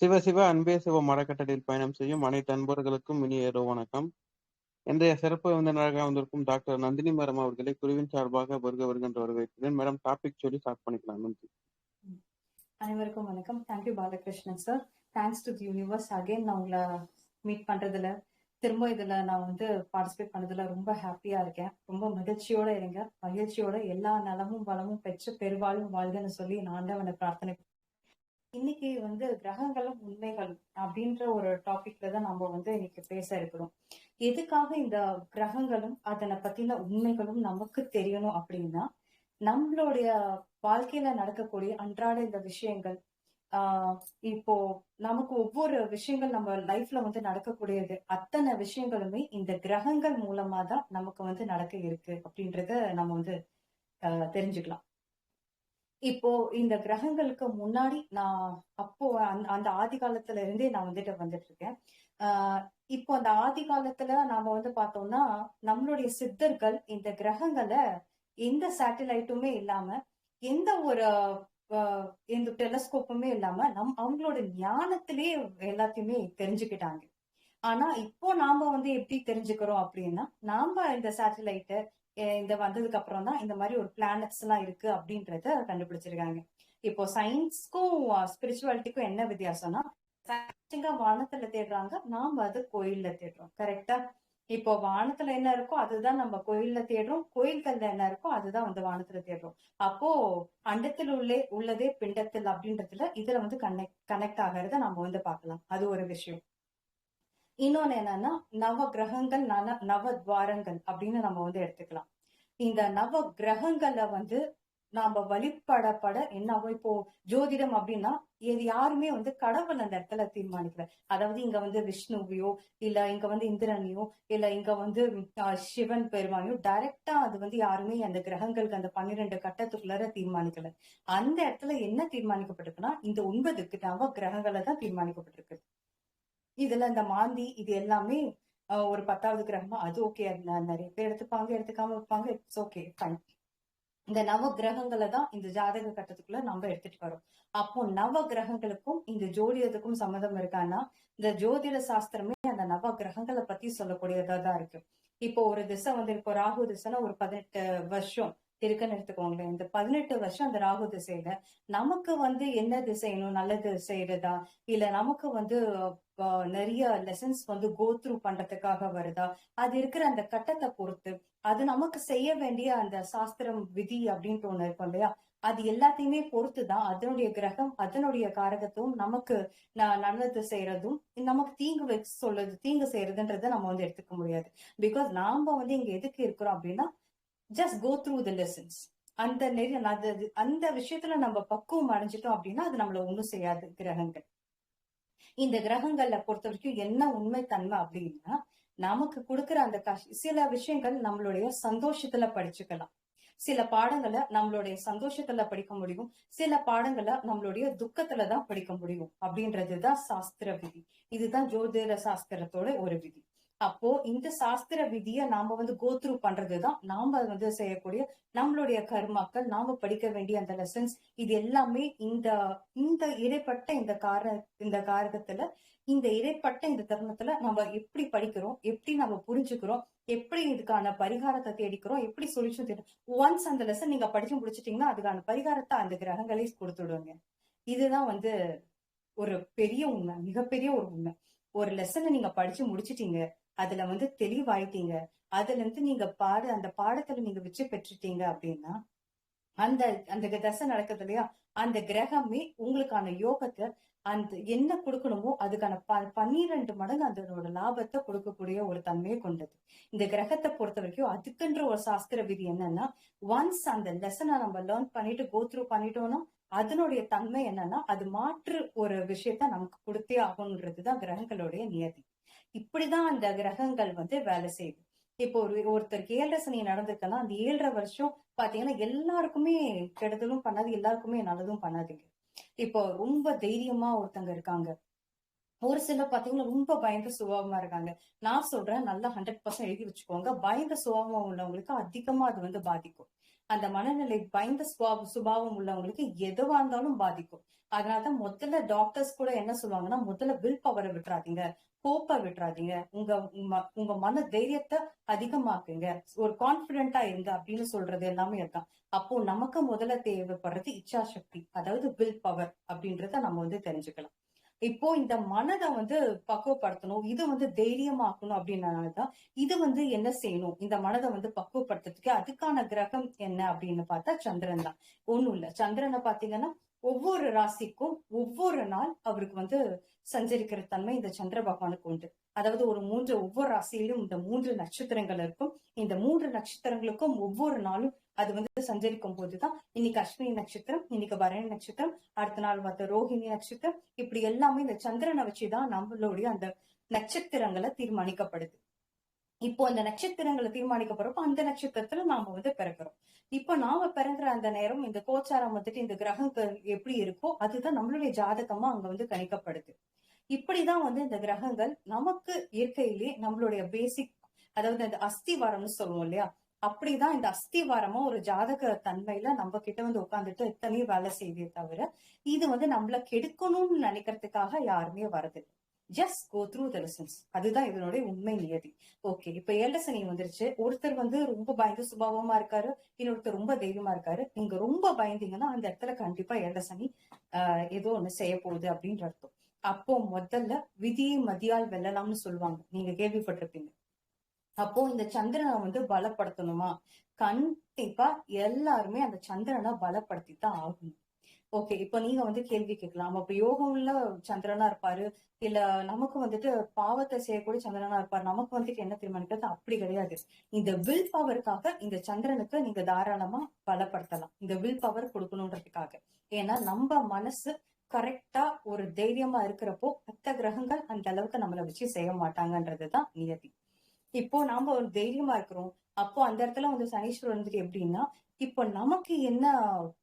சிவ சிவ அன்பே சிவ மரக்கட்டளையில் பயணம் செய்யும் அனைத்து அன்பர்களுக்கும் இனி இரவு வணக்கம். இன்றைய சிறப்பு விருந்தினராக வந்திருக்கும் டாக்டர் நந்தினி மேடம் அவர்களை குருவின் சார்பாக வருக வருகின்ற வரவேற்கிறேன். மேடம் டாபிக் சொல்லி ஸ்டார்ட் பண்ணிக்கலாம். நன்றி. அனைவருக்கும் வணக்கம். Thank you Balakrishnan sir thanks to universe again நான் உங்களை மீட் பண்றதுல திரும்ப இதுல நான் வந்து பார்ட்டிசிபேட் பண்ணதுல ரொம்ப ஹாப்பியா இருக்கேன். ரொம்ப மகிழ்ச்சியோட இருங்க. மகிழ்ச்சியோட எல்லா நலமும் வளமும் பெற்று பெருவாழும் வாழ்கன்னு சொல்லி நான் ஆண்டவனை பிரார்த்தனை இன்னைக்கு வந்து கிரகங்களும் உண்மைகளும் அப்படின்ற ஒரு டாபிக்ல தான் நம்ம வந்து இன்னைக்கு பேச இருக்கிறோம். எதுக்காக இந்த கிரகங்களும் அதனை பத்தின உண்மைகளும் நமக்கு தெரியணும் அப்படின்னா நம்மளுடைய வாழ்க்கையில நடக்கக்கூடிய அன்றாட இந்த விஷயங்கள் ஆஹ் இப்போ நமக்கு ஒவ்வொரு விஷயங்கள் நம்ம லைஃப்ல வந்து நடக்கக்கூடியது அத்தனை விஷயங்களுமே இந்த கிரகங்கள் மூலமா தான் நமக்கு வந்து நடக்க இருக்கு அப்படின்றத நம்ம வந்து தெரிஞ்சுக்கலாம். இப்போ இந்த கிரகங்களுக்கு முன்னாடி நான் அப்போ அந்த அந்த ஆதி காலத்துல இருந்தே நான் வந்துட்டு வந்துட்டு இருக்கேன். ஆஹ் இப்போ அந்த ஆதி காலத்துல நாம வந்து பார்த்தோம்னா நம்மளுடைய சித்தர்கள் இந்த கிரகங்களை எந்த சேட்டலைட்டுமே இல்லாம எந்த ஒரு எந்த டெலஸ்கோப்புமே இல்லாம நம் அவங்களோட ஞானத்திலே எல்லாத்தையுமே தெரிஞ்சுக்கிட்டாங்க. ஆனா இப்போ நாம வந்து எப்படி தெரிஞ்சுக்கிறோம் அப்படின்னா நாம இந்த சேட்டலைட்டை இந்த வந்ததுக்கு அப்புறம் தான் இந்த மாதிரி ஒரு பிளானட்ஸ் எல்லாம் இருக்கு அப்படின்றத கண்டுபிடிச்சிருக்காங்க. இப்போ சயின்ஸ்க்கும் ஸ்பிரிச்சுவாலிட்டிக்கும் என்ன வித்தியாசம்னா சயின்ஸுங்க வானத்துல தேடுறாங்க நாம அது கோயில்ல தேடுறோம். கரெக்டா இப்போ வானத்துல என்ன இருக்கோ அதுதான் நம்ம கோயில்ல தேடுறோம். கோயில்கள்ல என்ன இருக்கோ அதுதான் வந்து வானத்துல தேடுறோம். அப்போ அண்டத்தில் உள்ளே உள்ளதே பிண்டத்தில் அப்படின்றதுல இதுல வந்து கனெக்ட் கனெக்ட் ஆகிறத நம்ம வந்து பார்க்கலாம். அது ஒரு விஷயம். இன்னொன்னு என்னன்னா நவ கிரகங்கள் நவ நவ துவாரங்கள் அப்படின்னு நம்ம வந்து எடுத்துக்கலாம். இந்த நவ கிரகங்களை வந்து நாம வழிபடப்பட என்னவோ இப்போ ஜோதிடம் அப்படின்னா இது யாருமே வந்து கடவுள் அந்த இடத்துல தீர்மானிக்கல. அதாவது இங்க வந்து விஷ்ணுவையோ இல்ல இங்க வந்து இந்திரனையோ இல்ல இங்க வந்து சிவன் பெருமானையோ டைரக்டா அது வந்து யாருமே அந்த கிரகங்களுக்கு அந்த பன்னிரெண்டு கட்டத்துக்குள்ளார தீர்மானிக்கல. அந்த இடத்துல என்ன தீர்மானிக்கப்பட்டிருக்குன்னா இந்த ஒன்பதுக்கு நவ கிரகங்களை தான் தீர்மானிக்கப்பட்டிருக்கு. இதுல இந்த மாந்தி இது எல்லாமே ஒரு பத்தாவது கிரகமா அது ஓகே நிறைய பேர் எடுத்துப்பாங்க எடுத்துக்காம இருப்பாங்க இட்ஸ் ஓகே ஃபைன் இந்த நவ கிரகங்களை தான் இந்த ஜாதக கட்டத்துக்குள்ள நம்ம எடுத்துட்டு வரோம். அப்போ நவ கிரகங்களுக்கும் இந்த ஜோதிடத்துக்கும் சம்மதம் இருக்கான்னா இந்த ஜோதிட சாஸ்திரமே அந்த நவ கிரகங்களை பத்தி சொல்லக்கூடியதா தான் இருக்கு. இப்போ ஒரு திசை வந்து இப்போ ராகு திசைனா ஒரு பதினெட்டு வருஷம் இருக்குன்னு எடுத்துக்கோங்களேன். இந்த பதினெட்டு வருஷம் அந்த ராகு திசையில நமக்கு வந்து என்ன திசையணும் நல்லது செய்யறதா இல்ல நமக்கு வந்து நிறைய லெசன்ஸ் வந்து கோ த்ரூ பண்றதுக்காக வருதா? அது இருக்கிற அந்த கட்டத்தை பொறுத்து அது நமக்கு செய்ய வேண்டிய அந்த சாஸ்திரம் விதி அப்படின்ட்டு ஒண்ணு இருக்கும் இல்லையா? அது எல்லாத்தையுமே பொறுத்து தான் அதனுடைய கிரகம் அதனுடைய காரகத்தும் நமக்கு நல்லது செய்யறதும் நமக்கு தீங்கு வச்சு சொல்றது தீங்கு செய்யறதுன்றத நம்ம வந்து எடுத்துக்க முடியாது. பிகாஸ் நாம வந்து இங்க எதுக்கு இருக்கிறோம் அப்படின்னா just go through the lessons அந்த நெறி அந்த விஷயத்துல நம்ம பக்குவம் அடைஞ்சிட்டோம் அப்படின்னா அது நம்மள ஒண்ணும் செய்யாது கிரகங்கள். இந்த கிரகங்கள்ல பொறுத்த வரைக்கும் என்ன உண்மை தன்மை அப்படின்னா நமக்கு கொடுக்குற அந்த கஷ் சில விஷயங்கள் நம்மளுடைய சந்தோஷத்துல படிச்சுக்கலாம். சில பாடங்களை நம்மளுடைய சந்தோஷத்துல படிக்க முடியும். சில பாடங்களை நம்மளுடைய துக்கத்துல தான் படிக்க முடியும். அப்படின்றதுதான் சாஸ்திர விதி. இதுதான் ஜோதிட சாஸ்திரத்தோட ஒரு விதி. அப்போ இந்த சாஸ்திர விதியை நாம வந்து கோத்ரூ பண்றதுதான் நாம வந்து செய்யக்கூடிய நம்மளுடைய கர்மாக்கள். நாம படிக்க வேண்டிய அந்த லெசன்ஸ் இது எல்லாமே இந்த இந்த இடைப்பட்ட இந்த கார இந்த காரகத்துல இந்த இடைப்பட்ட இந்த தருணத்துல நம்ம எப்படி படிக்கிறோம் எப்படி நம்ம புரிஞ்சுக்கிறோம் எப்படி இதுக்கான பரிகாரத்தை தேடிக்கிறோம் எப்படி சொல்யூஷன் தேடி ஒன்ஸ் அந்த லெசன் நீங்க படிச்சு முடிச்சிட்டீங்கன்னா அதுக்கான பரிகாரத்தை அந்த கிரகங்களே கொடுத்துடுவாங்க. இதுதான் வந்து ஒரு பெரிய உண்மை மிகப்பெரிய ஒரு உண்மை. ஒரு லெசனை நீங்க படிச்சு முடிச்சிட்டீங்க அதுல வந்து தெளிவாயிட்டீங்க. அதுல இருந்து நீங்க பாட அந்த பாடத்துல நீங்க வெற்றி பெற்றுட்டீங்க அப்படின்னா அந்த அந்த தசை நடக்குது இல்லையா? அந்த கிரகமே உங்களுக்கான யோகத்தை அந்த என்ன கொடுக்கணுமோ அதுக்கான ப பன்னிரெண்டு மடங்கு அதனோட லாபத்தை கொடுக்கக்கூடிய ஒரு தன்மையை கொண்டது. இந்த கிரகத்தை பொறுத்த வரைக்கும் அதுக்குன்ற ஒரு சாஸ்திர விதி என்னன்னா ஒன்ஸ் அந்த லெசனை நம்ம லேர்ன் பண்ணிட்டு கோ த்ரூ பண்ணிட்டோம்னா அதனுடைய தன்மை என்னன்னா அது மாற்று ஒரு விஷயத்த நமக்கு கொடுத்தே ஆகணுன்றதுதான் கிரகங்களுடைய நியதி. இப்படிதான் அந்த கிரகங்கள் வந்து வேலை செய்யுது. இப்போ ஒரு ஒருத்தருக்கு ஏழரை சனி நடந்திருக்கலாம் அந்த ஏழரை வருஷம் பாத்தீங்கன்னா எல்லாருக்குமே கெடுதலும் பண்ணாது எல்லாருக்குமே நல்லதும் பண்ணாதுங்க இப்போ ரொம்ப தைரியமா ஒருத்தங்க இருக்காங்க. ஒரு சிலர் பாத்தீங்கன்னா ரொம்ப பயந்த சுபாவமா இருக்காங்க. நான் சொல்றேன் நல்லா ஹண்ட்ரட் பர்சன்ட் எழுதி வச்சுக்கோங்க. பயந்த சுபாவம் உள்ளவங்களுக்கு அதிகமா அது வந்து பாதிக்கும். அந்த மனநிலை பயந்த சுபாவம் உள்ளவங்களுக்கு எதுவா இருந்தாலும் பாதிக்கும். அதனாலதான் முதல்ல டாக்டர்ஸ் கூட என்ன சொல்லுவாங்கன்னா முதல்ல வில் பவரை விட்டுறாதீங்க. கோப்பை விட்டுறாதீங்க. உங்க ம- உங்க மன தைரியத்தை அதிகமாக்குங்க. ஒரு கான்பிடென்டா இருங்க அப்படின்னு சொல்றது எல்லாமே இருக்கான் அப்போ நமக்கு முதல்ல தேவைப்படுறது இச்சா சக்தி அதாவது வில் பவர் அப்படின்றத நம்ம வந்து தெரிஞ்சுக்கலாம். இப்போ இந்த மனதை வந்து பக்குவப்படுத்தணும் இது வந்து தைரியமாக்கணும் அப்படின்னதான் இது வந்து என்ன செய்யணும்? இந்த மனதை வந்து பக்குவப்படுத்துறதுக்கு அதுக்கான கிரகம் என்ன அப்படின்னு பார்த்தா சந்திரன் தான். ஒண்ணும் இல்ல. சந்திரனை பாத்தீங்கன்னா ஒவ்வொரு ராசிக்கும் ஒவ்வொரு நாள் அவருக்கு வந்து சஞ்சரிக்கிற தன்மை இந்த சந்திர பகவானுக்கு உண்டு. அதாவது ஒரு மூன்று ஒவ்வொரு ராசியிலும் இந்த மூன்று நட்சத்திரங்கள் இருக்கும். இந்த மூன்று நட்சத்திரங்களுக்கும் ஒவ்வொரு நாளும் அது வந்து சஞ்சரிக்கும் போதுதான். இன்னைக்கு அஸ்வினி நட்சத்திரம் இன்னைக்கு பரணி நட்சத்திரம் அடுத்த நாள் பார்த்த ரோஹிணி நட்சத்திரம். இப்படி எல்லாமே இந்த சந்திரனை வச்சுதான் நம்மளுடைய அந்த நட்சத்திரங்களை தீர்மானிக்கப்படுது. இப்போ அந்த நட்சத்திரங்களை தீர்மானிக்கப்படுறப்போ அந்த நட்சத்திரத்துல நாம வந்து பிறக்கிறோம். இப்போ நாம பிறகுற அந்த நேரம் இந்த கோச்சாரம் வந்துட்டு இந்த கிரகங்கள் எப்படி இருக்கோ அதுதான் நம்மளுடைய ஜாதகமா அங்க வந்து கணிக்கப்படுது. இப்படிதான் வந்து இந்த கிரகங்கள் நமக்கு இயற்கையிலே நம்மளுடைய பேசிக் அதாவது அந்த அஸ்திவாரம்னு சொல்லுவோம் இல்லையா? அப்படிதான் இந்த அஸ்திவாரமா ஒரு ஜாதக தன்மையில நம்ம கிட்ட வந்து உட்காந்துட்டு எத்தனையும் வேலை செய்தே தவிர இது வந்து நம்மள கெடுக்கணும்னு நினைக்கிறதுக்காக யாருமே வரது just go through the lessons அதுதான் இதனுடைய உண்மை நியதி. ஓகே இப்ப ஏழரை சனி வந்துருச்சு. ஒருத்தர் வந்து ரொம்ப பயந்து சுபாவமா இருக்காரு. இன்னொருத்தர் ரொம்ப தைரியமா இருக்காரு. நீங்க ரொம்ப பயந்தீங்கன்னா அந்த இடத்துல கண்டிப்பா ஏழரை சனி ஆஹ் ஏதோ ஒண்ணு செய்ய போகுது அப்படின்ற அர்த்தம். அப்போ முதல்ல விதியை மதியால் வெல்லலாம்னு சொல்லுவாங்க. நீங்க கேள்விப்பட்டிருப்பீங்க. அப்போ இந்த சந்திரனை வந்து பலப்படுத்தணுமா? கண்டிப்பா எல்லாருமே அந்த சந்திரனை பலப்படுத்தி தான் ஆகணும். ஓகே இப்ப நீங்க வந்து கேள்வி கேட்கலாம். அப்ப யோகம்ல சந்திரனா இருப்பாரு. இல்ல நமக்கு வந்துட்டு பாவத்தை செய்யக்கூடிய சந்திரனா இருப்பாரு. நமக்கு வந்துட்டு என்ன தீர்மானிக்கிறது? அப்படி கிடையாது. இந்த வில் பவருக்காக இந்த சந்திரனுக்கு நீங்க தாராளமா பலப்படுத்தலாம். இந்த வில் பவர் கொடுக்கணுன்றதுக்காக. ஏன்னா நம்ம மனசு கரெக்டா ஒரு தைரியமா இருக்கிறப்போ மத்த கிரகங்கள் அந்த அளவுக்கு நம்மளை வச்சு செய்ய மாட்டாங்கன்றதுதான் நியதி. இப்போ நாம ஒரு தைரியமா இருக்கிறோம். அப்போ அந்த இடத்துல வந்து சனீஸ்வரர் வந்துட்டு எப்படின்னா இப்போ நமக்கு என்ன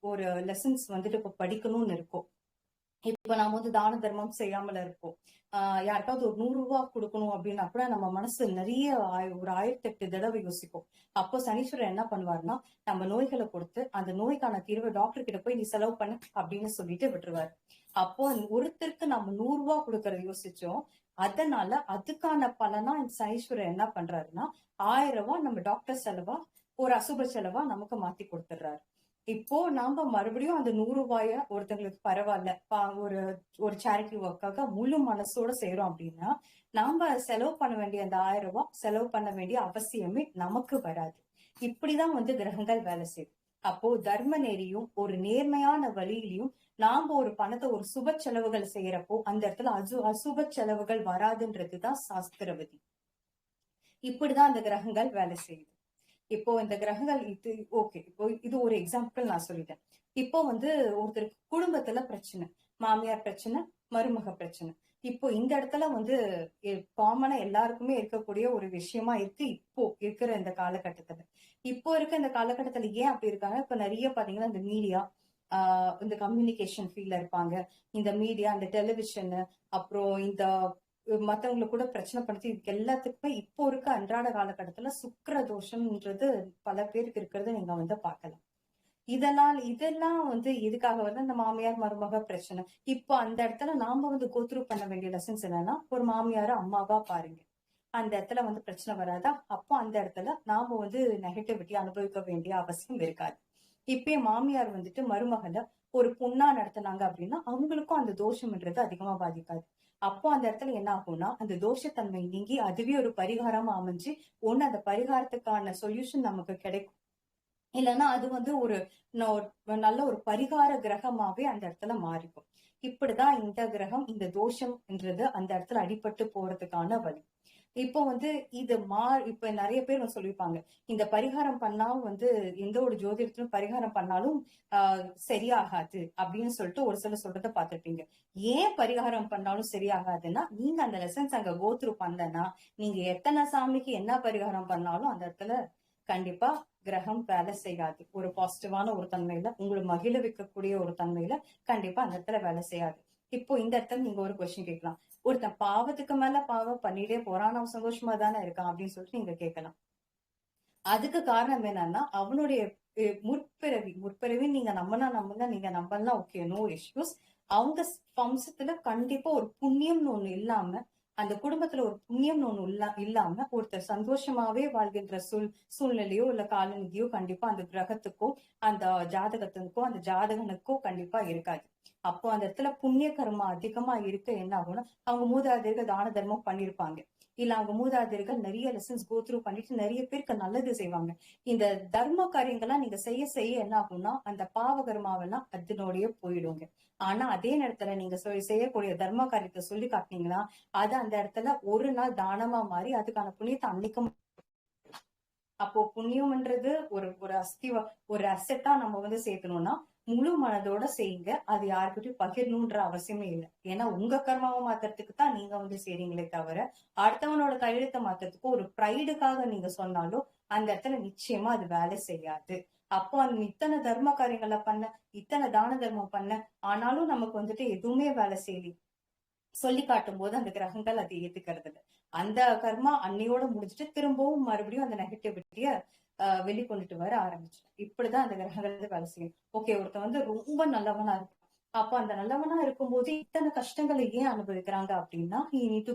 ஒரு லெசன்ஸ் வந்துட்டு இப்போ படிக்கணும்னு இருக்கும் இப்ப நாம வந்து தான தர்மம் செய்யாமல இருப்போம் யாருக்காவது ஒரு நூறு ரூபாய் கொடுக்கணும் அப்படின்னா கூட நம்ம மனசு நிறைய ஒரு ஆயிரத்தி எட்டு தடவை யோசிக்கும். அப்போ சனீஸ்வரர் என்ன பண்ணுவாருன்னா நம்ம நோய்களை கொடுத்து அந்த நோய்க்கான தீர்வை டாக்டர் கிட்ட போய் நீ செலவு பண்ணு அப்படின்னு சொல்லிட்டு விட்டுருவாரு. அப்போ ஒருத்தருக்கு நம்ம நூறு ரூபாய் கொடுக்கறத யோசிச்சோம். அதனால அதுக்கான பலனா இந்த சனீஸ்வரர் என்ன பண்றாருன்னா ஆயிரம் ரூபாய் நம்ம டாக்டர் செலவா ஒரு அசுப செலவா நமக்கு மாத்தி கொடுத்துடுறாரு. இப்போ நாம மறுபடியும் அந்த நூறு ரூபாய ஒருத்தங்களுக்கு பரவாயில்ல. பா- ஒரு ஒரு சேரிட்டி ஒர்க்காக முழு மனசோட செய்யறோம் அப்படின்னா நாம செலவு பண்ண வேண்டிய அந்த ஆயிரம் ரூபாய் செலவு பண்ண வேண்டிய அவசியமே நமக்கு வராது. இப்படிதான் வந்து கிரகங்கள் வேலை செய்யும். அப்போ தர்ம நெறியும் ஒரு நேர்மையான வழியிலையும் நாம ஒரு பணத்தை ஒரு சுப செலவுகள் செய்யறப்போ அந்த இடத்துல அசு அசுப செலவுகள் வராதுன்றதுதான் சாஸ்திரவதி. இப்படிதான் அந்த கிரகங்கள் வேலை செய்யுது. இப்போ இந்த கிரகங்கள் இது ஓகே இப்போ இது ஒரு எக்ஸாம்பிள் நான் சொல்லிட்டேன். இப்போ வந்து ஒருத்தருக்கு குடும்பத்துல பிரச்சனை மாமியார் பிரச்சனை மருமக பிரச்சனை. இப்போ இந்த இடத்துல வந்து காமனா எல்லாருக்குமே இருக்கக்கூடிய ஒரு விஷயமா இருக்கு இப்போ இருக்கிற இந்த காலகட்டத்துல. இப்போ இருக்க இந்த காலகட்டத்துல ஏன் அப்படி இருக்காங்க? இப்ப நிறைய பாத்தீங்கன்னா இந்த மீடியா இந்த கம்யூனிகேஷன் ஃபீல்ட்ல இருப்பாங்க. இந்த மீடியா இந்த டெலிவிஷன் அப்புறம் இந்த மத்தவங்களை கூட பிரச்சனை படுத்தி இதுக்கு எல்லாத்துக்குமே இப்போ இருக்க அன்றாட காலகட்டத்துல சுக்கிர தோஷம்ன்றது பல பேருக்கு இருக்கிறத நீங்க வந்து பார்க்கலாம். இதெல்லாம் இதெல்லாம் வந்து எதுக்காக வந்து அந்த மாமியார் மருமக பிரச்சனை. இப்போ அந்த இடத்துல நாம வந்து கோத்ரூ பண்ண வேண்டிய லெசன்ஸ் என்னன்னா ஒரு மாமியார அம்மாவா பாருங்க. அந்த இடத்துல வந்து பிரச்சனை வராதா? அப்போ அந்த இடத்துல நாம வந்து நெகட்டிவிட்டி அனுபவிக்க வேண்டிய அவசியம் இருக்காது. இப்பயே மாமியார் வந்துட்டு மருமகளை ஒரு பொண்ணா நடத்தினாங்க அப்படின்னா அவங்களுக்கும் அந்த தோஷம்ன்றது அதிகமா பாதிக்காது. அப்போ அந்த இடத்துல என்ன ஆகும்னா அந்த தோஷத்தன்மை நீங்கி அதுவே ஒரு பரிகாரமா அமைஞ்சு ஒண்ணு அந்த பரிகாரத்துக்கான சொல்யூஷன் நமக்கு கிடைக்கும். இல்லைன்னா அது வந்து ஒரு நல்ல ஒரு பரிகார கிரகமாவே அந்த இடத்துல மாறிக்கும். இப்படிதான் இந்த கிரகம் இந்த தோஷம்ன்றது அந்த இடத்துல அடிபட்டு போறதுக்கான வழி. இப்போ வந்து இது மா இப்ப நிறைய பேர் சொல்லியிருப்பாங்க இந்த பரிகாரம் பண்ணா வந்து எந்த ஒரு ஜோதிடத்திலும் பரிகாரம் பண்ணாலும் ஆஹ் சரியாகாது அப்படின்னு சொல்லிட்டு ஒரு சிலர் சொல்றத பார்த்திருப்பீங்க. ஏன் பரிகாரம் பண்ணாலும் சரியாகாதுன்னா நீங்க அந்த லெசன்ஸ் அங்க கோத்ரூ பண்ணலன்னா நீங்க எத்தனை சாமிக்கு என்ன பரிகாரம் பண்ணாலும் அந்த இடத்துல கண்டிப்பா கிரகம் வேலை செய்யாது. ஒரு பாசிட்டிவான ஒரு தன்மையில உங்களை மகிழ வைக்கக்கூடிய ஒரு தன்மையில கண்டிப்பா அந்த இடத்துல வேலை செய்யாது. இப்போ இந்த இடத்துல நீங்க ஒரு கொஸ்டின் கேட்கலாம். ஒருத்தன் பாவத்துக்கு மேல பாவம் பண்ணிட்டே போறான் அவன் சந்தோஷமா தானே இருக்கான் அப்படின்னு சொல்லிட்டு நீங்க கேட்கலாம். அதுக்கு காரணம் என்னன்னா அவனுடைய முற்பிறவி முற்பிறவி நீங்க நம்பினா நம்புங்க நீங்க நம்பலாம் ஓகே நோ இஷ்யூஸ் அவங்க வம்சத்துல கண்டிப்பா ஒரு புண்ணியம்னு ஒண்ணு இல்லாம அந்த குடும்பத்துல ஒரு புண்ணியம்னு ஒண்ணு இல்ல இல்லாம ஒருத்தர் சந்தோஷமாவே வாழ்கின்ற சூழ் சூழ்நிலையோ இல்ல காலநிதியோ கண்டிப்பா அந்த கிரகத்துக்கோ அந்த ஜாதகத்துக்கோ அந்த ஜாதகனுக்கோ கண்டிப்பா இருக்காது. அப்போ அந்த இடத்துல புண்ணிய கர்மா அதிகமா இருக்க என்ன ஆகும்னா அவங்க மூதாதையர்கள் தான தர்மம் பண்ணிருப்பாங்க. இல்ல அவங்க மூதாதையர்கள் நிறைய லெசன்ஸ் கோ த்ரூ பண்ணிட்டு நிறைய பேருக்கு நல்லது செய்வாங்க. இந்த தர்ம காரியங்கள்லாம் நீங்க செய்ய செய்ய என்ன ஆகும்னா அந்த பாவ கர்மாவெல்லாம் அதனோடய போயிடுங்க. ஆனா அதே நேரத்துல நீங்க செய்யக்கூடிய தர்ம காரியத்தை சொல்லி காட்டினீங்கன்னா அது அந்த இடத்துல ஒரு நாள் தானமா மாறி அதுக்கான புண்ணியத்தை அன்னைக்கும் அப்போ புண்ணியம்ன்றது ஒரு ஒரு அஸ்திவ ஒரு அசெட்டா நம்ம வந்து சேர்க்கணும்னா முழு மனதோட செய்யுங்க. அது யாருக்கிட்டையும் பகிரணுன்ற அவசியமே இல்லை. ஏன்னா உங்க கர்மாவை மாத்துறதுக்கு தான் நீங்க வந்து செய்றீங்களே தவிர அடுத்தவனோட கையெழுத்தை மாத்துறதுக்கு ஒரு ப்ரைடுக்காக நீங்க சொன்னாலும் அந்த இடத்துல நிச்சயமா அது வேலை செய்யாது. அப்போ அந்த இத்தனை தர்ம காரியங்களை பண்ண இத்தனை தான தர்மம் பண்ண ஆனாலும் நமக்கு வந்துட்டு எதுவுமே வேலை செய்யல. சொல்லி காட்டும் போது அந்த கிரகங்கள் அதை ஏத்துக்கிறது இல்ல. அந்த கர்மா அன்னையோட முடிஞ்சிட்டு திரும்பவும் மறுபடியும் அந்த நெகட்டிவிட்டிய வெளிக்கொண்டுட்டு வர ஆரம்பிச்சிடும் இப்படிதான் அந்த கிரகங்கள் வந்து வேலை செய்யும். ஓகே ஒருத்தன் வந்து ரொம்ப நல்லவனா இருக்கும் அப்ப அந்த நல்லவனா இருக்கும்போது இத்தனை கஷ்டங்களை ஏன் அனுபவிக்கிறாங்க அப்படின்னா he need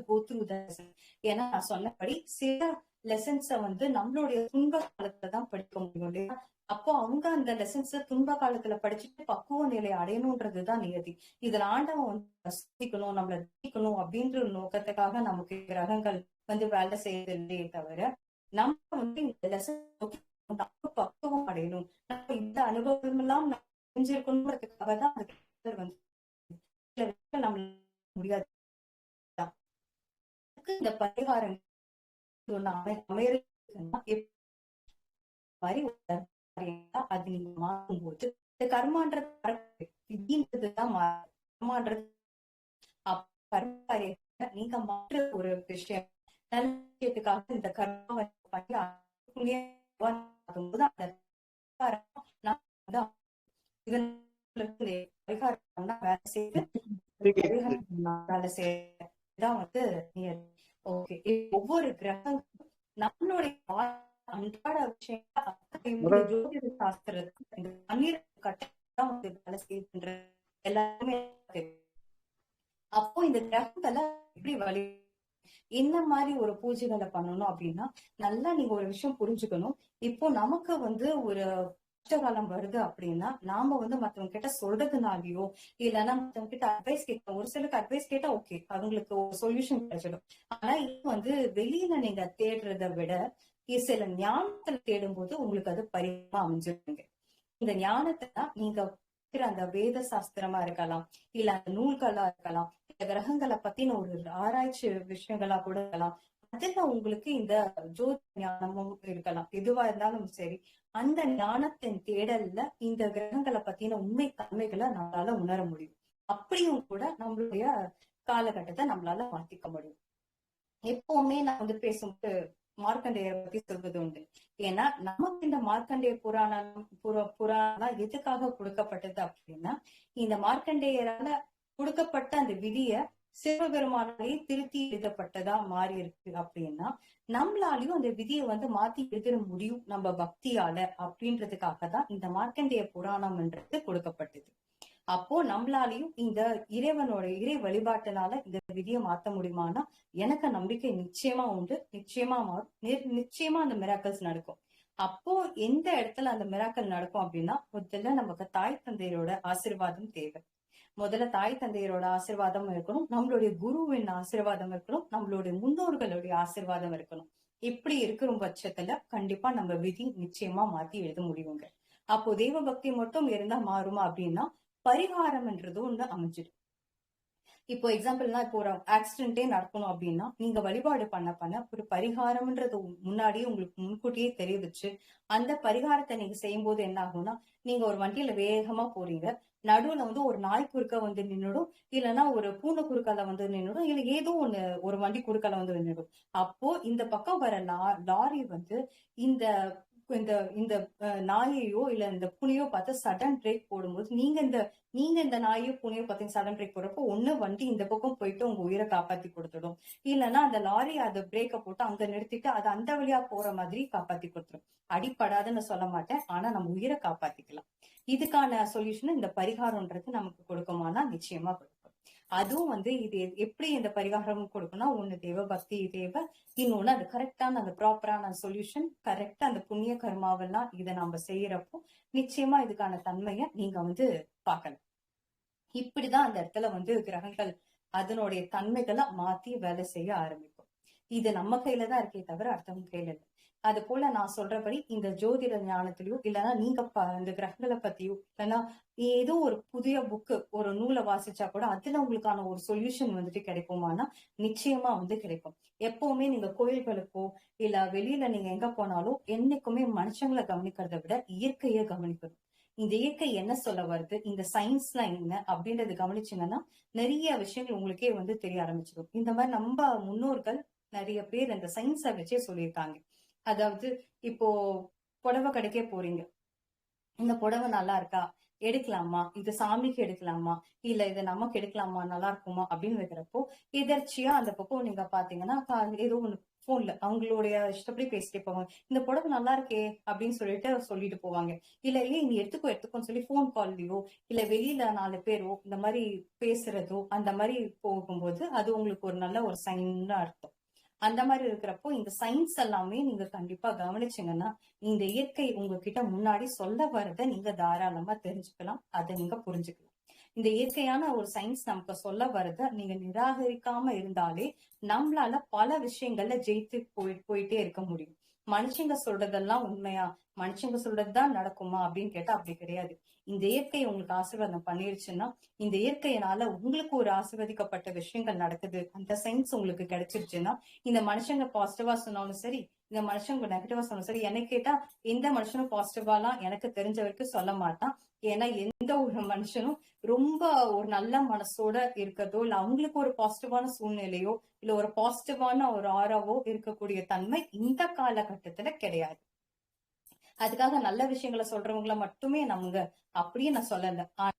ஏன்னா நான் சொன்னபடி சில லெசன்ஸ வந்து நம்மளுடைய துன்ப காலத்துல தான் படிக்க முடியும் இல்லையா? அப்போ அவங்க அந்த லெசன்ஸ துன்ப காலத்துல படிச்சுட்டு பக்குவ நிலை அடையணும்ன்றதுதான் நியதி. இதுல ஆண்டவன் வந்து ரசிக்கணும் நம்மள ரசிக்கணும் அப்படின்ற நோக்கத்துக்காக நமக்கு கிரகங்கள் வந்து வேலை செய்யறதே தவிர நம்ம வந்து இந்த லெசன் பக்குவம் அடையணும். நம்ம இந்த அனுபவம் எல்லாம் நம்ம தான் அந்த கிரகங்கள் வந்து நம்ம முடியாது. இந்த பரிகாரம் மாதிரி அது நீங்க மாறும்போது இந்த கர்மான்றது விதின்றதுதான் கர்மான்றது. நீங்க மாற்ற ஒரு விஷயம். நல்ல விஷயத்துக்காக இந்த கர்மாவை வந்து ஒவ்வொரு கிரகங்களும் நம்மளுடைய அன்றாட விஷயங்கள் ஜோதிட சாஸ்திரத்துல பன்னிரண்டு கட்டம் வந்து வேலை எல்லாருமே அப்போ இந்த கிரகங்களை எப்படி வழி இந்த மாதிரி ஒரு பூஜைகளை பண்ணணும் அப்படின்னா நல்லா நீங்க ஒரு விஷயம் புரிஞ்சுக்கணும். இப்போ நமக்கு வந்து ஒரு கஷ்டகாலம் வருது அப்படின்னா நாம வந்து மத்தவங்க கிட்ட சொல்றதுனாலயோ இல்லைன்னா மத்தவங்க கிட்ட அட்வைஸ் கேட்க ஒரு சிலருக்கு அட்வைஸ் கேட்டா ஓகே அவங்களுக்கு ஒரு சொல்யூஷன் கிடைச்சிடும். ஆனா இது வந்து வெளியில நீங்க தேடுறதை விட சில ஞானத்துல தேடும்போது உங்களுக்கு அது பரிமா அமைஞ்சிருங்க இந்த ஞானத்தை தான் நீங்க அந்த வேத சாஸ்திரமா இருக்கலாம் இல்ல அந்த நூல்களா இருக்கலாம் கிரகங்களை பத்தின ஒரு ஆராய்ச்சி விஷயங்களா கூட இருக்கலாம். அதுல உங்களுக்கு இந்த ஜோதி ஞானமும் இருக்கலாம். எதுவா இருந்தாலும் சரி. அந்த ஞானத்தின் தேடல்ல இந்த கிரகங்களை பத்தின உண்மை தன்மைகளை நம்மளால உணர முடியும். அப்படியும் கூட நம்மளுடைய காலகட்டத்தை நம்மளால மாத்திக்க முடியும். எப்பவுமே நான் வந்து பேசும்போது மார்க்கண்டேயரை பத்தி சொல்வது உண்டு. ஏன்னா நமக்கு இந்த மார்க்கண்டேய புராணம் புற புராணம் எதுக்காக கொடுக்கப்பட்டது அப்படின்னா இந்த மார்க்கண்டேயரால கொடுக்கப்பட்ட அந்த விதிய சிவபெருமானாலே திருத்தி எழுதப்பட்டதா மாறி இருக்கு அப்படின்னா நம்மளாலையும் அந்த விதியை வந்து மாத்தி எழுதிட முடியும் நம்ம பக்தியால அப்படின்றதுக்காக தான் இந்த மார்க்கண்டேய புராணம்ன்றது கொடுக்கப்பட்டது. அப்போ நம்மளாலையும் இந்த இறைவனோட இறை வழிபாட்டினால இந்த விதியை மாத்த முடியுமானா எனக்கு நம்பிக்கை நிச்சயமா உண்டு. நிச்சயமா மாறும் நிச்சயமா அந்த மிராக்கல்ஸ் நடக்கும். அப்போ எந்த இடத்துல அந்த மிராக்கல் நடக்கும் அப்படின்னா முதல்ல நமக்கு தாய் தந்தையரோட ஆசிர்வாதம் தேவை. முதல்ல தாய் தந்தையரோட ஆசிர்வாதம் இருக்கணும். நம்மளுடைய குருவின் ஆசிர்வாதம் இருக்கணும். நம்மளுடைய முன்னோர்களுடைய ஆசிர்வாதம் இருக்கணும். இப்படி இருக்கிற பட்சத்துல கண்டிப்பா நம்ம விதி நிச்சயமா மாத்தி எழுத முடியுங்க. அப்போ தெய்வ பக்தி மட்டும் இருந்தா மாறுமா அப்படின்னா பரிகாரம்ன்றது ஒண்ணு அமைஞ்சிடும். இப்போ எக்ஸாம்பிள்னா இப்போ ஒரு ஆக்சிடென்ட்டே நடக்கணும் அப்படின்னா நீங்க வழிபாடு பண்ண பண்ண ஒரு பரிகாரம்ன்றது முன்னாடியே உங்களுக்கு முன்கூட்டியே தெரிவிச்சு அந்த பரிகாரத்தை நீங்க செய்யும் போது என்ன ஆகும்னா நீங்க ஒரு வண்டியில வேகமா போறீங்க. நடுவுல வந்து ஒரு நாய் குறுக்க வந்து நின்னுடும். இல்லைன்னா ஒரு பூனை குறுக்கால வந்து நின்னுடும். இல்ல ஏதோ ஒண்ணு ஒரு வண்டி குறுக்கால வந்து நின்னுடும். அப்போ இந்த பக்கம் வர லா லாரி வந்து இந்த இந்த இந்த நாயையோ இல்ல இந்த புனையோ பார்த்து சடன் பிரேக் போடும்போது நீங்க இந்த நீங்க இந்த நாயோ புனையோ பார்த்து சடன் பிரேக் போடுறப்போ ஒண்ணு வண்டி இந்த பக்கம் போயிட்டு உங்க உயிரை காப்பாத்தி கொடுத்துடும். இல்லைன்னா அந்த லாரி அதை பிரேக்க போட்டு அங்க நிறுத்திட்டு அது அந்த வழியா போற மாதிரி காப்பாத்தி கொடுத்துரும். அடிப்படாதுன்னு சொல்ல மாட்டேன். ஆனா நம்ம உயிரை காப்பாத்திக்கலாம். இதுக்கான சொல்யூஷன் இந்த பரிகாரம்ன்றது நமக்கு கொடுக்குமானா நிச்சயமா கொடுக்கும். அதுவும் வந்து இது எப்படி இந்த பரிகாரம் கொடுக்கணும் ஒண்ணு தேவை பக்தி தேவை இன்னொன்னு அது கரெக்டான அந்த ப்ராப்பரான சொல்யூஷன் கரெக்டா அந்த புண்ணிய கர்மாவெல்லாம் இதை நம்ம செய்யறப்போ நிச்சயமா இதுக்கான தன்மையை நீங்க வந்து பார்க்கலாம் இப்படிதான் அந்த இடத்துல வந்து கிரகங்கள் அதனுடைய தன்மைகளை மாத்தி வேலை செய்ய ஆரம்பிக்கும். இது நம்ம கையில தான் இருக்கே தவிர அடுத்தவங்க கையில இல்லை. அது போல நான் சொல்றபடி இந்த ஜோதிட ஞானத்திலயோ இல்லைன்னா நீங்க இந்த கிரகங்களை பத்தியோ இல்லைன்னா ஏதோ ஒரு புதிய புக்கு ஒரு நூலை வாசிச்சா கூட அதுல உங்களுக்கான ஒரு சொல்யூஷன் வந்துட்டு கிடைக்குமானா நிச்சயமா வந்து கிடைக்கும். எப்பவுமே நீங்க கோயில்களுக்கோ இல்ல வெளியில நீங்க எங்க போனாலும் என்னைக்குமே மனுஷங்களை கவனிக்கிறத விட இயற்கையை கவனிக்கணும். இந்த இயற்கை என்ன சொல்ல வருது? இந்த சயின்ஸ்லாம் என்ன? அப்படின்றது கவனிச்சீங்கன்னா நிறைய விஷயங்கள் உங்களுக்கே வந்து தெரிய ஆரம்பிச்சிடும். இந்த மாதிரி நம்ம முன்னோர்கள் நிறைய பேர் அந்த சயின்ஸை வச்சே சொல்லியிருக்காங்க. அதாவது இப்போ புடவை கடைக்கே போறீங்க. இந்த புடவை நல்லா இருக்கா? எடுக்கலாமா? இது சாமிக்கு எடுக்கலாமா? இல்ல இது நமக்கு எடுக்கலாமா? நல்லா இருக்குமா? அப்படின்னு வைக்கிறப்போ எதர்ச்சியா அந்த பக்கம் நீங்க பாத்தீங்கன்னா ஏதோ ஒண்ணு போன்ல அவங்களுடைய இஷ்டப்படி பேசிட்டே போவாங்க. இந்த புடவை நல்லா இருக்கே அப்படின்னு சொல்லிட்டு சொல்லிட்டு போவாங்க. இல்ல ஏன் நீ எடுத்துக்கோ எடுத்துக்கோன்னு சொல்லி ஃபோன் கால்லயோ இல்ல வெளியில நாலு பேரோ இந்த மாதிரி பேசுறதோ அந்த மாதிரி போகும்போது அது உங்களுக்கு ஒரு நல்ல ஒரு சைன்னு அர்த்தம். அந்த மாதிரி இருக்கிறப்போ இந்த சயின்ஸ் எல்லாமே நீங்க கண்டிப்பா கவனிச்சீங்கன்னா இந்த இயற்கை உங்ககிட்ட முன்னாடி சொல்ல வரத நீங்க தாராளமா தெரிஞ்சுக்கலாம். அதை நீங்க புரிஞ்சுக்கலாம். இந்த இயற்கையான ஒரு சயின்ஸ் நமக்கு சொல்ல வரத நீங்க நிராகரிக்காம இருந்தாலே நம்மளால பல விஷயங்கள்ல ஜெயித்து போய் போயிட்டே இருக்க முடியும். மனுஷங்க சொல்றதெல்லாம் உண்மையா? மனுஷங்க சொல்றதுதான் நடக்குமா? அப்படின்னு கேட்டா அப்படி கிடையாது. இந்த இயற்கை உங்களுக்கு ஆசீர்வாதம் பண்ணிருச்சுன்னா இந்த இயற்கையினால உங்களுக்கு ஒரு ஆசீர்வதிக்கப்பட்ட விஷயங்கள் நடக்குது. அந்த சயின்ஸ் உங்களுக்கு கிடைச்சிருச்சுன்னா இந்த மனுஷங்க பாசிட்டிவா சொன்னாலும் சரி இந்த மனுஷங்க நெகட்டிவா சொன்னாலும் சரி எனக்கு கேட்டா எந்த மனுஷனும் பாசிட்டிவாலாம் எனக்கு தெரிஞ்ச வரைக்கும் சொல்ல மாட்டான். ஏன்னா எந்த ஒரு மனுஷனும் ரொம்ப ஒரு நல்ல மனசோட இருக்கிறதோ இல்ல அவங்களுக்கு ஒரு பாசிட்டிவான சூழ்நிலையோ இல்ல ஒரு பாசிட்டிவான ஒரு ஆறாவோ இருக்கக்கூடிய தன்மை இந்த காலகட்டத்துல கிடையாது. அதுக்காக நல்ல விஷயங்களை சொல்றவங்கள மட்டுமே நம்புங்க. அப்படியே நான் சொல்லல. ஆனா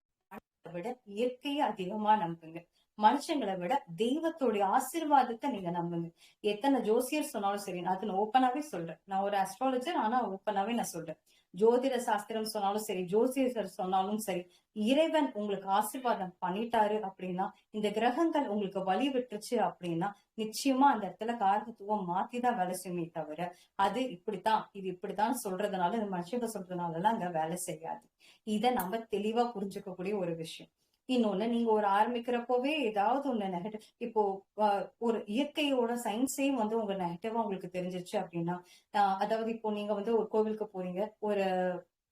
விட இயற்கையை அதிகமா நம்புங்க. மனுஷங்களை விட தெய்வத்துடைய ஆசீர்வாதத்தை நீங்க நம்புங்க. எத்தனை ஜோசியர் சொன்னாலும் சரி நான் அதை ஓப்பனாவே சொல்றேன். நான் ஒரு அஸ்ட்ராலஜர் ஆனா ஓப்பனாவே நான் சொல்றேன். ஜோதிட சாஸ்திரம் சொன்னாலும் சரி ஜோசியர் சொன்னாலும் சரி இறைவன் உங்களுக்கு ஆசீர்வாதம் பண்ணிட்டாரு அப்படின்னா இந்த கிரகங்கள் உங்களுக்கு வழி விட்டுருச்சு அப்படின்னா நிச்சயமா அந்த இடத்துல காரகத்துவம் மாத்திதான் வேலை செய்யுமே தவிர அது இப்படித்தான் இது இப்படித்தான் சொல்றதுனால இந்த மனுஷங்க சொல்றதுனால எல்லாம் அங்க வேலை செய்யாது. இதை நம்ம தெளிவா புரிஞ்சுக்கக்கூடிய ஒரு விஷயம். இன்னொன்னு நீங்க ஒரு ஆரம்பிக்கிறப்போவே ஏதாவது ஒண்ணு நெகட்டிவ் இப்போ ஒரு இயற்கையோட சயின்ஸே வந்து உங்க நெகட்டிவா உங்களுக்கு தெரிஞ்சிருச்சு அப்படின்னா அதாவது இப்போ நீங்க வந்து ஒரு கோவிலுக்கு போறீங்க ஒரு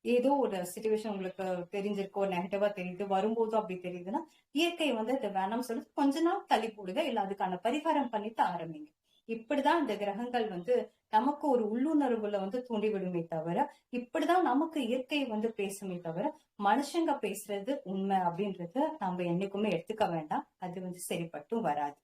ஏதோ ஒரு சுச்சுவேஷன் உங்களுக்கு தெரிஞ்சிருக்கு ஒரு நெகட்டிவா தெரியுது வரும்போது அப்படி தெரியுதுன்னா இயற்கை வந்து அது வேணாம்னு சொல்லி கொஞ்ச நாள் தள்ளி போடுங்க இல்ல அதுக்கான பரிகாரம் பண்ணிட்டு ஆரம்பிங்க. இப்படிதான் இந்த கிரகங்கள் வந்து நமக்கு ஒரு உள்ளுணர்வுல வந்து தூண்டிவிடுமே தவிர இப்படிதான் நமக்கு இயற்கை வந்து பேசுமே தவிர மனுஷங்க பேசுறது உண்மை அப்படின்றத நம்ம என்னைக்குமே எடுத்துக்க வேண்டாம். அது வந்து சரிப்பட்டும் வராது.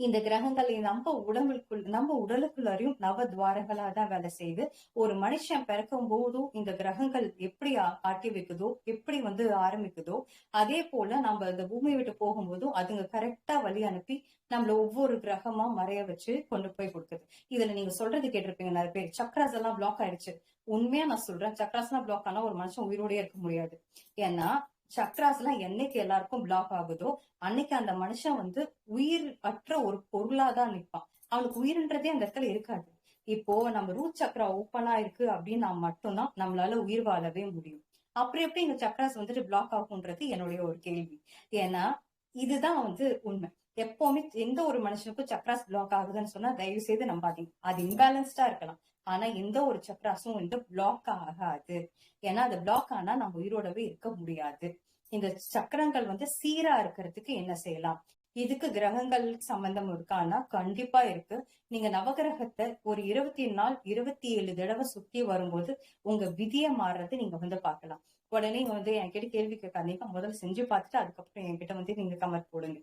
இந்த கிரகங்களை நம்ம உடம்புக்குள் நம்ம உடலுக்குள்ளாரையும் நவ துவாரங்களா தான் வேலை செய்யுது. ஒரு மனுஷன் பிறக்கும் போதும் இந்த கிரகங்கள் எப்படி காட்டி ஆட்டி வைக்குதோ எப்படி வந்து ஆரம்பிக்குதோ அதே போல நம்ம இந்த பூமியை விட்டு போகும்போதும் அதுங்க கரெக்டா வழி அனுப்பி நம்மள ஒவ்வொரு கிரகமா மறைய வச்சு கொண்டு போய் கொடுக்குது. இதுல நீங்க சொல்றது கேட்டிருப்பீங்க நிறைய பேர் சக்கராஸ் எல்லாம் பிளாக் ஆயிடுச்சு. உண்மையா நான் சொல்றேன் சக்கராஸ் எல்லாம் பிளாக் ஆனா ஒரு மனுஷன் உயிரோடய இருக்க முடியாது. ஏன்னா சக்ராஸ் எல்லாம் என்னைக்கு எல்லாருக்கும் பிளாக் ஆகுதோ அன்னைக்கு அந்த மனுஷன் வந்து உயிர் அற்ற ஒரு பொருளாதான் நிற்பான் அவனுக்கு உயிர்ன்றதே அந்த இடத்துல இருக்காது. இப்போ நம்ம ரூட் சக்ரா ஓப்பனா இருக்கு அப்படின்னா மட்டும்தான் நம்மளால உயிர் வாழவே முடியும். அப்படி எப்படி இந்த சக்ராஸ் வந்துட்டு பிளாக் ஆகுன்றது என்னுடைய ஒரு கேள்வி. ஏன்னா இதுதான் வந்து உண்மை. எப்பவுமே எந்த ஒரு மனுஷனுக்கும் சக்ராஸ் பிளாக் ஆகுதுன்னு சொன்னா தயவு செய்து நம்பாதீங்க. அது இம்பேலன்ஸ்டா இருக்கலாம். ஆனா எந்த ஒரு சக்ராஸும் வந்து பிளாக் ஆகாது. ஏன்னா அது பிளாக் ஆனா நம்ம உயிரோடவே இருக்க முடியாது. இந்த சக்கரங்கள் வந்து சீரா இருக்கிறதுக்கு என்ன செய்யலாம்? இதுக்கு கிரகங்கள் சம்பந்தம் இருக்கான்னா கண்டிப்பா இருக்கு. நீங்க நவகிரகத்தை ஒரு இருபத்தி நாள் இருபத்தி ஏழு தடவை சுத்தி வரும்போது உங்க விதியை மாறுறது நீங்க வந்து பார்க்கலாம். உடனே வந்து என்கிட்ட கேள்வி கேட்காதீங்க முதல்ல செஞ்சு பார்த்துட்டு அதுக்கப்புறம் என்கிட்ட வந்து நீங்க கமெண்ட் போடுங்க.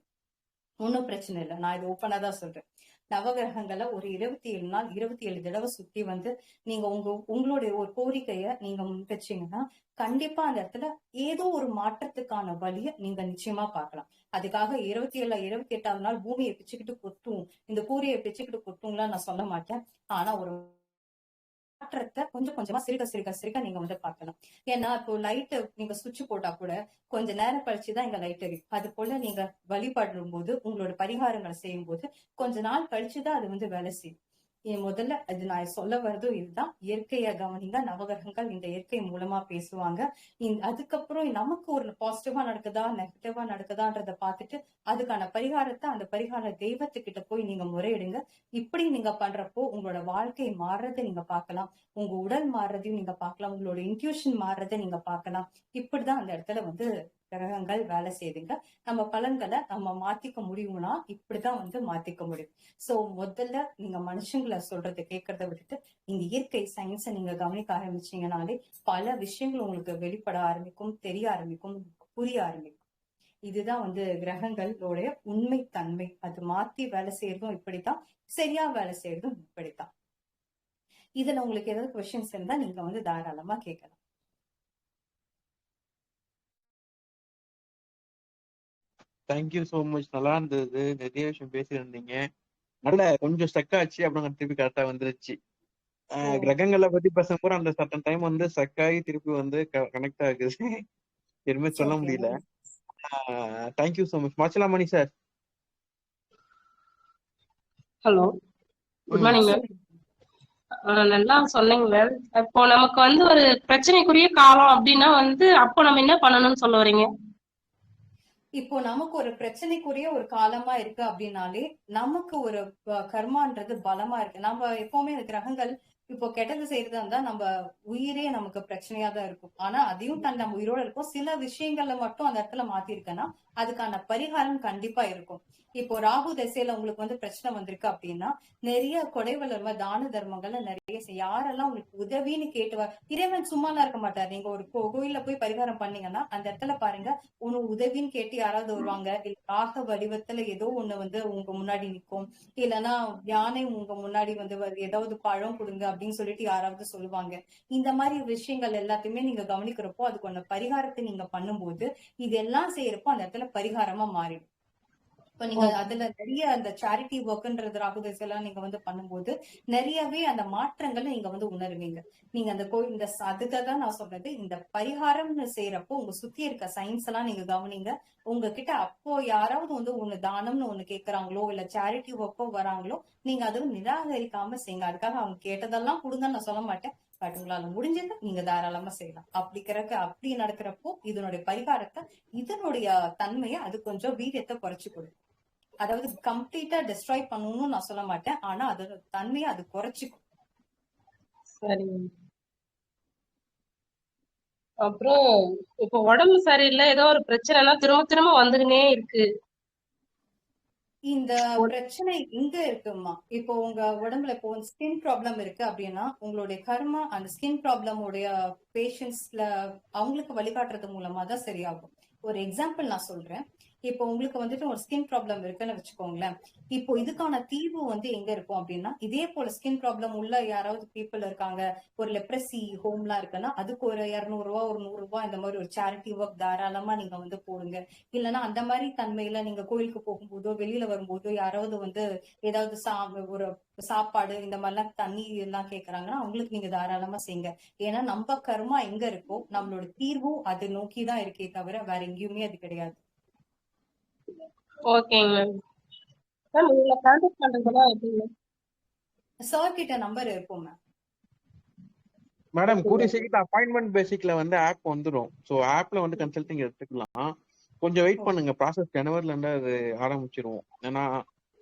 ஒன்றும் பிரச்சனை இல்லை. நான் இது ஓப்பனா தான் சொல்றேன். நவகிரகங்களை ஒரு இருபத்தி ஏழு நாள் இருபத்தி ஏழு தடவை சுத்தி வந்து நீங்க உங்க உங்களுடைய ஒரு கோரிக்கைய நீங்க வச்சீங்கன்னா கண்டிப்பா அந்த இடத்துல ஏதோ ஒரு மாற்றத்துக்கான வழியை நீங்க நிச்சயமா பார்க்கலாம். அதுக்காக இருபத்தி ஏழு இருபத்தி எட்டாவது நாள் பூமியை பிச்சுக்கிட்டு கொட்டும் இந்த கூரியை பிச்சுக்கிட்டு கொட்டும்லாம் நான் சொல்ல மாட்டேன். ஆனா ஒரு மாற்றத்தை கொஞ்சம் கொஞ்சமா சிறுக சிறுக சிறுக நீங்க வந்து பார்க்கலாம் ஏன்னா இப்போ லைட் நீங்க சுவிட்ச் போட்டா கூட கொஞ்ச நேரம் கழிச்சுதான் இங்க லைட் எரியும். அது போல நீங்க வழிபடும் போது உங்களோட பரிகாரங்களை செய்யும் போது கொஞ்ச நாள் கழிச்சுதான் அது வந்து வேலை செய்யும். முதல்ல அது நான் சொல்ல வர்றதும் இதுதான். இயற்கையை கவனிங்க. நவகிரகங்கள் இந்த இயற்கை மூலமா பேசுவாங்க. அதுக்கப்புறம் நமக்கு ஒரு பாசிட்டிவா நடக்குதா நெகட்டிவா நடக்குதான்றத பார்த்துட்டு அதுக்கான பரிகாரத்தை அந்த பரிகார தெய்வத்துக்கிட்ட போய் நீங்க முறையிடுங்க. இப்படி நீங்க பண்றப்போ உங்களோட வாழ்க்கை மாறுறதை நீங்க பார்க்கலாம். உங்க உடல் மாறுறதையும் நீங்க பார்க்கலாம். உங்களோட இன்ட்யூஷன் மாறுறதை நீங்க பார்க்கலாம். இப்படிதான் அந்த இடத்துல வந்து கிரகங்கள் வேலை செய்யுதுங்க நம்ம பலன்களை நம்ம மாத்திக்க முடியும்னா இப்படிதான் வந்து மாத்திக்க முடியும். சோ முதல்ல நீங்க மனுஷங்களை சொல்றதை கேட்கறத விட்டுட்டு இந்த இயற்கை சயின்ஸை நீங்க கவனிக்க ஆரம்பிச்சீங்கனாலே பல விஷயங்கள் உங்களுக்கு வெளிப்பட ஆரம்பிக்கும் தெரிய ஆரம்பிக்கும் புரிய ஆரம்பிக்கும். இதுதான் வந்து கிரகங்களோட உண்மை தன்மை அது மாத்தி வேலை செய்யறதும் இப்படித்தான் சரியா வேலை செய்யறதும் இப்படித்தான். இதுல உங்களுக்கு ஏதாவது கொஸ்டின்ஸ் இருந்தா நீங்க வந்து தாராளமா கேட்கலாம். தேங்க்யூ ஸோ மச் நல்லா இருந்தது. நிறைய விஷயம் பேசியிருந்தீங்க. நல்ல கொஞ்சம் ஸ்டக் ஆச்சு அப்புறம் திருப்பி கரெக்டா வந்துருச்சு. கிரகங்களை பத்தி பேசும்போது அந்த சட்டன் டைம் வந்து ஸ்டக் ஆகி திருப்பி வந்து கனெக்ட் ஆகுது. எதுவுமே சொல்ல. முடியல. Thank you so much மாச்சலா Mani sir hello good morning நல்லா சொன்னீங்க இப்போ நமக்கு வந்து ஒரு பிரச்சனைக்குரிய காலம் அப்படின்னா வந்து அப்போ நம்ம என்ன பண்ணணும்னு சொல்ல வரீங்க? இப்போ நமக்கு ஒரு பிரச்சனைக்குரிய ஒரு காலமா இருக்கு அப்படின்னாலே நமக்கு ஒரு கர்மான்றது பலமா இருக்கு. நம்ம எப்பவுமே இந்த கிரகங்கள் இப்போ கெட்டது செய்யறதா இருந்தா நம்ம உயிரே நமக்கு பிரச்சனையா தான் இருக்கும். ஆனா அதையும் தன் நம்ம உயிரோட இருக்கும். சில விஷயங்கள்ல மட்டும் அந்த இடத்துல மாத்திருக்கேன்னா அதுக்கான பரிகாரம் கண்டிப்பா இருக்கும். இப்போ ராகு திசையில உங்களுக்கு வந்து பிரச்சனை வந்திருக்கு அப்படின்னா நிறைய கொடைவளர்ம தான தர்மங்கள்ல நிறைய யாரெல்லாம் உங்களுக்கு உதவின்னு கேட்டு இறைவன் சும்மாலாம் இருக்க மாட்டார். நீங்க ஒரு கோ- கோயில்ல போய் பரிகாரம் பண்ணீங்கன்னா அந்த இடத்துல பாருங்க உன்னு உதவின்னு கேட்டு யாராவது வருவாங்க. இல்ல ராக வடிவத்துல ஏதோ ஒண்ணு வந்து உங்க முன்னாடி நிக்கும். இல்லைன்னா யானை உங்க முன்னாடி வந்து ஏதாவது பழம் கொடுங்க அப்படின்னு சொல்லிட்டு யாராவது சொல்லுவாங்க. இந்த மாதிரி விஷயங்கள் எல்லாத்தையுமே நீங்க கவனிக்கிறப்போ அதுக்கு ஒன்னு பரிகாரத்தை நீங்க பண்ணும்போது இதெல்லாம் செய்யறப்போ அந்த இடத்துல பரிகாரமா மாறிடும். இப்ப நீங்க அதுல நிறைய அந்த சேரிட்டி ஒர்க்ன்றது ராகுதேசெல்லாம் நீங்க வந்து பண்ணும்போது நிறையவே அந்த மாற்றங்களை நீங்க வந்து உணருவீங்க. நீங்க அந்த கோயில் இந்த அதுக்காக நான் சொல்றது. இந்த பரிகாரம்னு செய்யறப்போ உங்க சுத்தி இருக்க சயின்ஸ் எல்லாம் நீங்க கவனிங்க. உங்ககிட்ட அப்போ யாராவது வந்து ஒண்ணு தானம்னு ஒண்ணு கேக்குறாங்களோ இல்ல சேரிட்டி ஒர்க்கோ வராங்களோ நீங்க அதுவும் நிராகரிக்காம செய்யுங்க அதுக்காக அவங்க கேட்டதெல்லாம் கொடுங்கன்னு நான் சொல்ல மாட்டேன். பட் உங்களால முடிஞ்சது நீங்க தாராளமா செய்யலாம். அப்படி கிறக்க அப்படி நடக்கிறப்போ இதனுடைய பரிகாரத்தை இதனுடைய தன்மையை அது கொஞ்சம் வீரியத்தை குறைச்சு கொடுக்கும் அதாவது கம்ப்ளீட்டா டிஸ்ட்ராய் பண்ணணும்னு நான் சொல்ல மாட்டேன். ஆனா அதோட தன்மையை அது குறைச்சிக்கும் சரிங்க. அப்புறம் இப்போ உடம்பு சரியில்லை ஏதோ ஒரு பிரச்சனைனா திரும்ப திரும்ப வந்துக்கினே இருக்கு. இந்த பிரச்சனை இங்க இருக்குமா இப்போ உங்க உடம்புல இப்போ ஸ்கின் ப்ராப்ளம் இருக்கு அப்படின்னா உங்களுடைய கர்மா அந்த ஸ்கின் ப்ராப்ளம் உடைய பேஷண்ட்ஸ்ல அவங்களுக்கு வழிகாட்டுறது மூலமா தான் சரியாகும். ஒரு எக்ஸாம்பிள் நான் சொல்றேன். இப்போ உங்களுக்கு வந்துட்டு ஒரு ஸ்கின் ப்ராப்ளம் இருக்குன்னு வச்சுக்கோங்களேன். இப்போ இதுக்கான தீர்வு வந்து எங்க இருக்கும் அப்படின்னா இதே போல ஸ்கின் ப்ராப்ளம் உள்ள யாராவது பீப்புள் இருக்காங்க ஒரு லெப்ரசி ஹோம்லாம் இருக்குன்னா அதுக்கு ஒரு இருநூறு ரூபா ஒரு நூறு ரூபாய் இந்த மாதிரி ஒரு சேரிட்டி ஒர்க் தாராளமா நீங்க வந்து போடுங்க. இல்லைன்னா அந்த மாதிரி தன்மையில நீங்க கோயிலுக்கு போகும்போதோ வெளியில வரும்போதோ யாராவது வந்து ஏதாவது சா ஒரு சாப்பாடு இந்த மாதிரிலாம் தண்ணி எல்லாம் கேட்கறாங்கன்னா அவங்களுக்கு நீங்க தாராளமா செய்யுங்க. ஏன்னா நம்ம கர்மா எங்க இருக்கோ நம்மளோட தீர்வும் அது நோக்கி தான் இருக்கே தவிர வேற எங்கேயுமே அது கிடையாது. ஓகேங்க. மேம் மேம் உங்களை கான்டாக்ட் பண்றதுலாம் எப்படிங்க? சார் கிட்ட நம்பர் இருக்கும் மேம் மேடம் கூடிய சீக்கிரம் அப்பாயின்மெண்ட் பேசிக்ல வந்து ஆப் வந்துடும் ஸோ ஆப்ல வந்து கன்சல்டிங் எடுத்துக்கலாம். கொஞ்சம் வெயிட் பண்ணுங்க. ப்ராசஸ் ஜனவரில இருந்து அது ஆரம்பிச்சிருவோம் ஏன்னா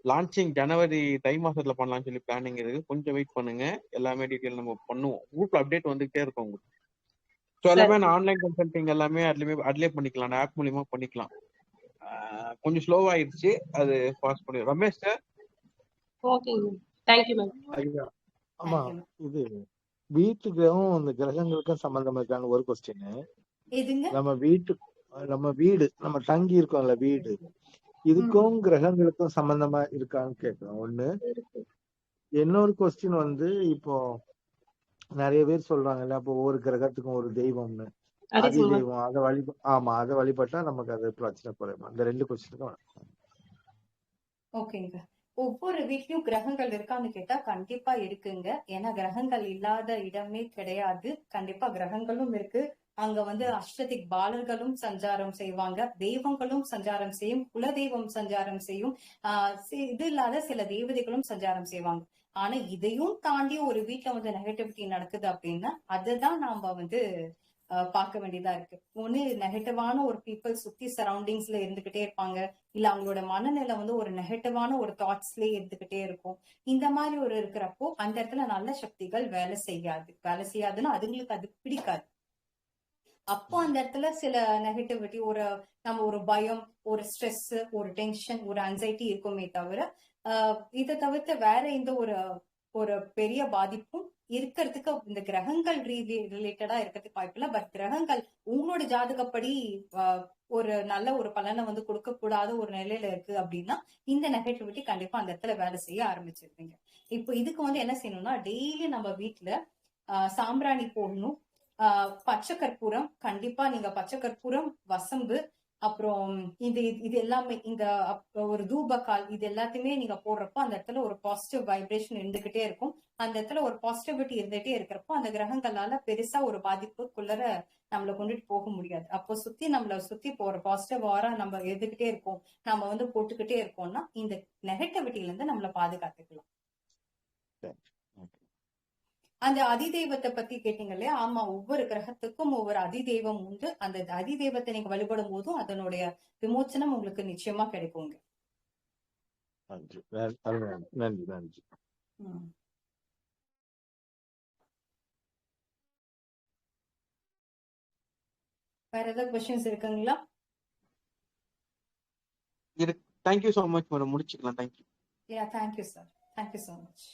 லான்ச்சிங் ஜனவரி தை மாசத்துல பண்ணலாம்னு சொல்லி பிளானிங் இருக்கு. கொஞ்சம் வெயிட் பண்ணுங்க. எல்லாமே டீட்டெயில் நம்ம பண்ணுவோம். குரூப்ல அப்டேட் வந்துகிட்டே இருக்கும் உங்களுக்கு. ஸோ எல்லாமே ஆன்லைன் கன்சல்டிங் எல்லாமே அதுலயுமே அதுலயே பண்ணிக்கலாம். ஆப் மூலியமா பண்ணிக்கலாம். கொஞ்சம் ஸ்லோவாயிருச்சு அது பாஸ் பண்ணி ரமேஷ் சார் ஓகேங்க தேங்க்யூ மேம் ஆமா. இது வீட்டுக்கும் இந்த கிரகங்களுக்கும் சம்பந்தம் இருக்கான ஒரு கொஸ்டின் நம்ம வீட்டு நம்ம வீடு நம்ம தங்கி இருக்கோம்ல வீடு. இதுக்கும் கிரகங்களுக்கும் சம்பந்தமா இருக்கான்னு கேக்குறோம். ஒண்ணு இன்னொரு கொஸ்டின் வந்து இப்போ நிறைய பேர் சொல்றாங்கல்ல அப்போ ஒவ்வொரு கிரகத்துக்கும் ஒரு தெய்வம்னு. அதே அதி போல தெய்வம் அதை வழி ஆமா அதை வழிபட்டா நமக்கு அது பிரச்சனை குறையுமா. இந்த ரெண்டு கொஸ்டினுக்கும் ஓகேங்க ஒவ்வொரு வீட்லயும் கிரகங்கள் இருக்கான்னு கேட்டா கண்டிப்பா இருக்குங்க. ஏன்னா கிரகங்கள் இல்லாத இடமே கிடையாது. கண்டிப்பா கிரகங்களும் இருக்கு. அங்க வந்து அஷ்டதிக் பாலர்களும் சஞ்சாரம் செய்வாங்க. தெய்வங்களும் சஞ்சாரம் செய்யும். குலதெய்வம் சஞ்சாரம் செய்யும். ஆஹ் இது இல்லாத சில தேவதைகளும் சஞ்சாரம் செய்வாங்க. ஆனா இதையும் தாண்டி ஒரு வீட்ல வந்து நெகட்டிவிட்டி நடக்குது அப்படின்னா அதுதான் நாம வந்து பார்க்க வேண்டியதா இருக்கு. ஒண்ணு நெகட்டிவான ஒரு பீப்புள் சுத்தி சரௌண்டிங்ஸ்ல இருந்துகிட்டே இருப்பாங்க. இல்ல அவங்களோட மனநிலை வந்து ஒரு நெகட்டிவான ஒரு தாட்ஸ்லயே இருந்துகிட்டே இருக்கும். இந்த மாதிரி ஒரு இருக்கிறப்போ அந்த இடத்துல நல்ல சக்திகள் வேலை செய்யாது. வேலை செய்யாதுன்னா அதுங்களுக்கு அது பிடிக்காது. அப்போ அந்த இடத்துல சில நெகட்டிவிட்டி ஒரு நம்ம ஒரு பயம் ஒரு ஸ்ட்ரெஸ் ஒரு டென்ஷன் ஒரு அன்சைட்டி இருக்குமே தவிர ஆஹ் இதை தவிர்த்து வேற எந்த ஒரு ஒரு பெரிய பாதிப்பும் இருக்கிறதுக்கு இந்த கிரகங்கள் ரிலேட்டடா இருக்கிறதுக்கு வாய்ப்பில்லை பட் கிரகங்கள் உங்களோட ஜாதகப்படி ஒரு நல்ல ஒரு பலனை வந்து கொடுக்க கூடாத ஒரு நிலையில இருக்கு அப்படின்னா இந்த நெகட்டிவிட்டி கண்டிப்பா அந்த இடத்துல வேலை செய்ய ஆரம்பிச்சிருப்பீங்க இப்போ இதுக்கு வந்து என்ன செய்யணும்னா டெய்லி நம்ம வீட்ல ஆஹ் சாம்பிராணி போடணும். ஆஹ் பச்சை கற்பூரம் கண்டிப்பா நீங்க பச்சை கற்பூரம் வசம்பு அப்புறம் இது இது எல்லாமே இந்த ஒரு தூபக்கால் இது எல்லாத்தையுமே நீங்க போடுறப்போ அந்த இடத்துல ஒரு பாசிட்டிவ் வைப்ரேஷன் இருந்துகிட்டே இருக்கும். அந்த இடத்துல ஒரு பாசிட்டிவிட்டி இருந்துகிட்டே இருக்கிறப்போ அந்த கிரகங்களால பெருசா ஒரு பாதிப்புக்குள்ளர நம்மள கொண்டுட்டு போக முடியாது. அப்போ சுத்தி நம்மள சுத்தி போற பாசிட்டிவ் ஆரா நம்ம எதுக்கிட்டே இருக்கோம் நம்ம வந்து போட்டுக்கிட்டே இருக்கோம்னா இந்த நெகட்டிவிட்டில இருந்து நம்மள பாதுகாத்துக்கலாம். அந்த அதிதெய்வத்தை பத்தி கேட்டீங்க இல்லையா? ஆமா ஒவ்வொரு கிரகத்துக்கும் ஒவ்வொரு அதிதெய்வம் உண்டு. அந்த அதிதெய்வத்தை நீங்க வழிபடும் போதும் அதனுடைய விமோச்சனம் உங்களுக்கு நிச்சயமா கிடைக்குங்க. நன்றி. நன்றி. நன்றி. வேற ஏதாவது கொஸ்டின்ஸ் இருக்குங்களா? இருக்கு thank you so much madam முடிச்சுக்கலாம். Thank you yeah thank you sir thank you so much